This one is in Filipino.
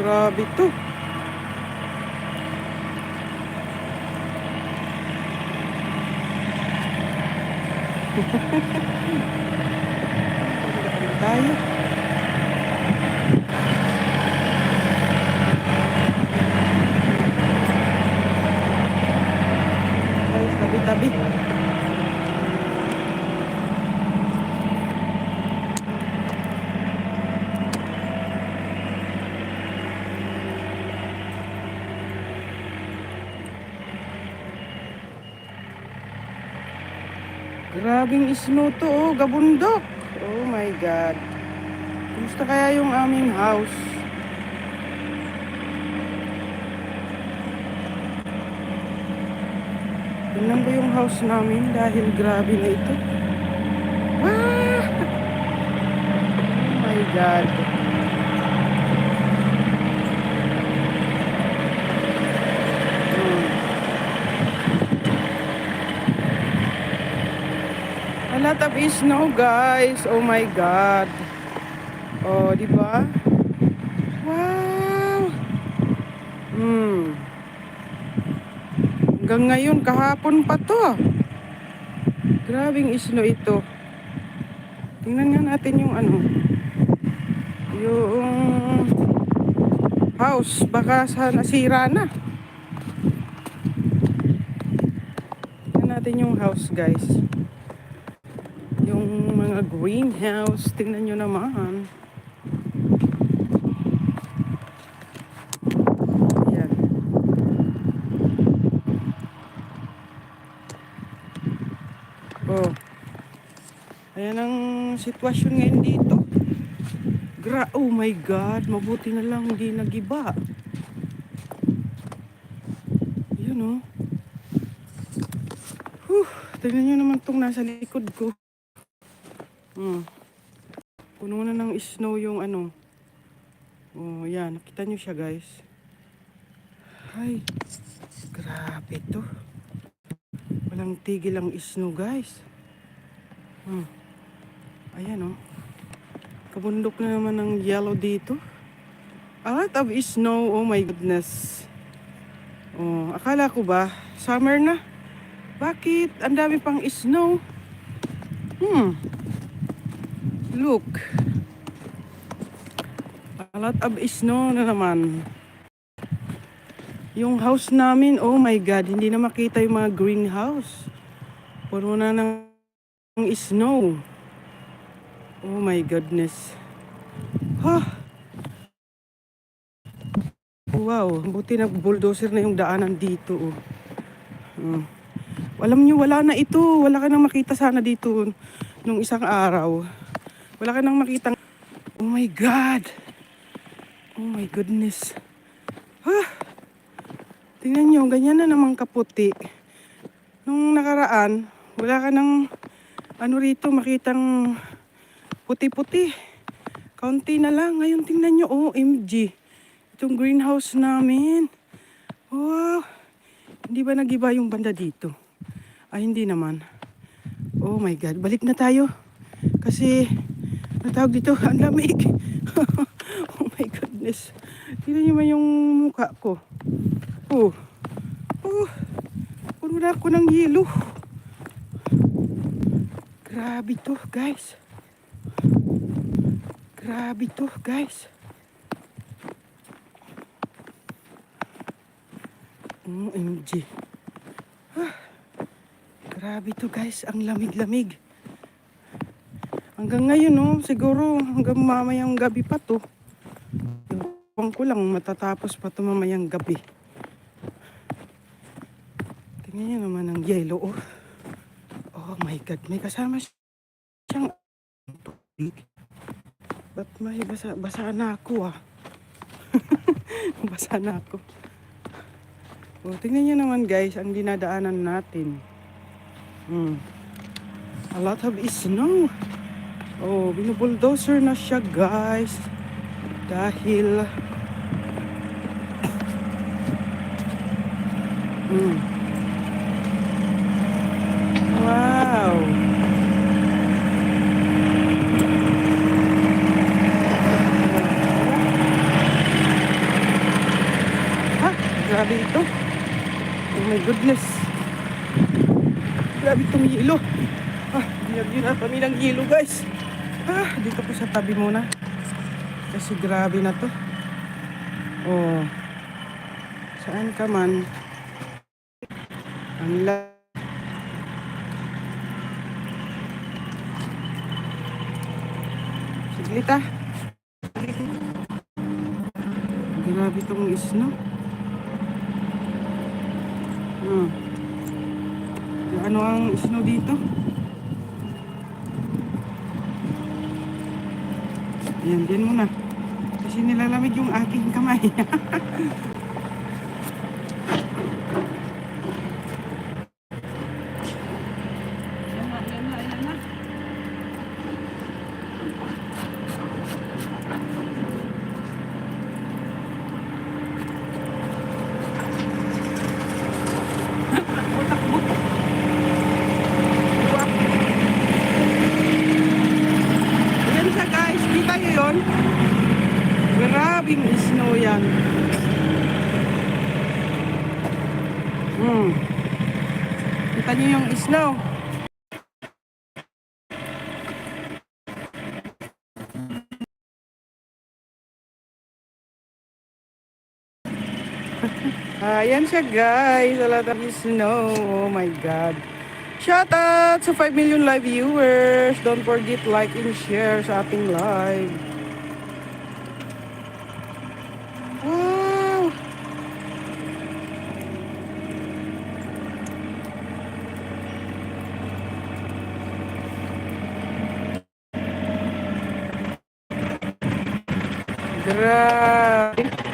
Grabe to. Tayo? Ay, tabi-tabi. Grabing snow to, oh, gabundok. Oh my God. Kumusta kaya yung aming house? Tingnan ko yung house namin dahil grabe na ito. Ah! Oh my God. A lot of snow, guys. Oh my God. Oh, di ba? Wow. Hmm. Hanggang ngayon, kahapon pa to. Grabing snow ito. Tingnan nga natin yung ano. Yung house. Baka sa nasira na. Tingnan natin yung house, guys mga greenhouse. Tingnan nyo naman. Oh. Ayan ang sitwasyon ngayon dito. Gra oh my God, mabuti na lang hindi nagiba. Yun oh. Whew, tingnan nyo naman tong nasa likod ko. Hmm. Puno na ng snow yung ano. Oh, yan. Nakita nyo siya, guys. Ay, grabe to. Walang tigil ang snow, guys. Hmm. Ayan, oh. Kabundok na naman ng yellow dito. A lot of snow. Oh my goodness. Oh, akala ko ba, summer na? Bakit? Ang dami pang snow. Hmm. Look. A lot of snow na naman. Yung house namin, oh my God, hindi na makita yung mga greenhouse. Puro na ng snow. Oh my goodness. Huh. Wow, buti na bulldozer na yung daanan dito. Oh. Hmm. Alam nyo, wala na ito. Wala ka nang makita sana dito nung isang araw. Wala ka nang makita. Oh my God. Oh my goodness. Ha? Tingnan nyo, ganyan na naman kaputi. Nung nakaraan, wala ka nang ano rito, makitang puti-puti. Kaunti na lang. Ngayon tingnan nyo, OMG. Itong greenhouse namin. Wow. Hindi ba nagiba yung banda dito? Ay, hindi naman. Oh my God. Balik na tayo. Kasi, natawag dito, ang lamig. oh my goodness. Tingnan niyo man yung mukha ko. Oh. Oh. Puno na ako ng yelo. Grabe to, guys. Grabe to, guys. OMG. Ah, grabe to guys, ang lamig-lamig. Hanggang ngayon no, siguro hanggang mamayang gabi pa to. Ewan ko lang matatapos pa to mamayang gabi. Tingnan niyo naman ang yellow oh. Oh my God, may kasama siyang. Ba't may basa, basa na ako ah. basa na ako. Oh, tingnan niyo naman guys, ang dinadaanan natin. Hmm. A lot of snow. Oh, binubulldozer na siya guys. Dahil Hmm. Wow. Grabe ito. Oh my goodness. Grabe itong yelo. Ah, binagyan na kami ng yelo guys. Ah, dito po sa tabi muna. Kasi grabe na to. Oh. Saan ka man? Ang la... Saglit ah. Grabe itong snow. Hmm. Ano ang snow dito? Ayan, din muna. Kasi nilalamig yung aking kamay. Ayan siya guys, kita nyo yun? Grabing snow yan. Hmm. Kita nyo yung snow. Ayan siya guys, a lot of snow. Oh my God. Shout out sa 5 million live viewers. Don't forget like and share sa ating live. Wow! Grabe.